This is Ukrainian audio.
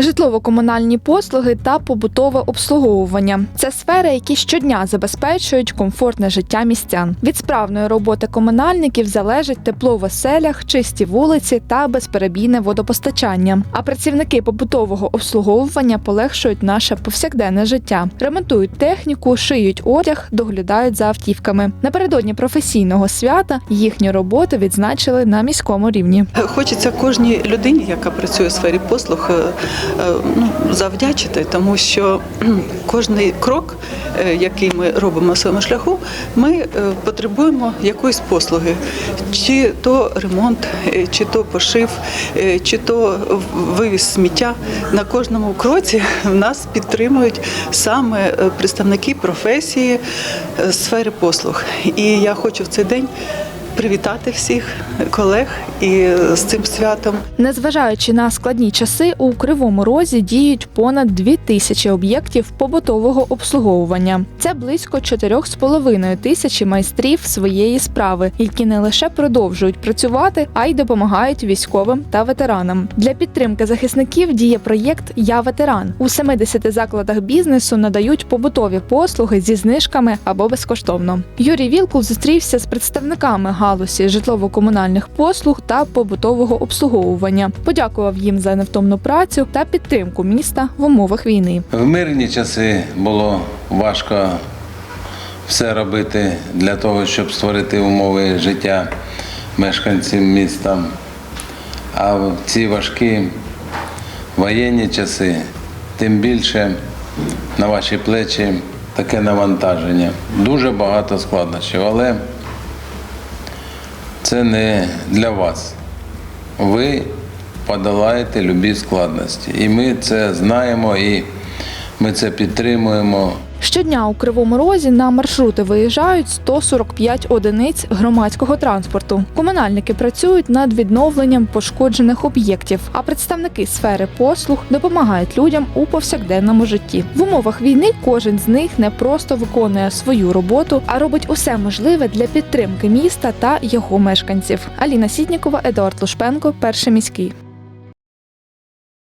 Житлово-комунальні послуги та побутове обслуговування це сфери, які щодня забезпечують комфортне життя містян. Від справної роботи комунальників залежить тепло в оселях, чисті вулиці та безперебійне водопостачання. А працівники побутового обслуговування полегшують наше повсякденне життя, ремонтують техніку, шиють одяг, доглядають за автівками. Напередодні професійного свята їхні роботи відзначили на міському рівні. Хочеться кожній людині, яка працює у сфері послуг, е, ну, завдячити, тому що кожний крок, е, який ми робимо на своєму шляху, ми е, потребуємо якоїсь послуги, чи то ремонт, е, чи то пошив, е, чи то вивіз сміття. На кожному кроці нас підтримують саме е, представники професії е, сфери послуг. І я хочу в цей день привітати всіх колег і з цим святом. Незважаючи на складні часи, у Кривому Розі діють понад дві тисячі об'єктів побутового обслуговування. Це близько 4,5 тисячі майстрів своєї справи, які не лише продовжують працювати, а й допомагають військовим та ветеранам. Для підтримки захисників діє проєкт Я ветеран. У 70 закладах бізнесу надають побутові послуги зі знижками або безкоштовно. Юрій Вілкул зустрівся з представниками галузі житлово-комунальних послуг та побутового обслуговування. Подякував їм за невтомну працю та підтримку міста в умовах війни. В мирні часи було важко все робити для того, щоб створити умови життя мешканців міста. А в ці важкі воєнні часи тим більше на ваші плечі таке навантаження. Дуже багато складнощів, але це не для вас. Ви подолаєте любі складності. І ми це знаємо, і ми це підтримуємо. Щодня у Кривому Розі на маршрути виїжджають 145 одиниць громадського транспорту. Комунальники працюють над відновленням пошкоджених об'єктів, а представники сфери послуг допомагають людям у повсякденному житті. В умовах війни кожен з них не просто виконує свою роботу, а робить усе можливе для підтримки міста та його мешканців. Аліна Сітнікова, Едуард Лушпенко, перший міський.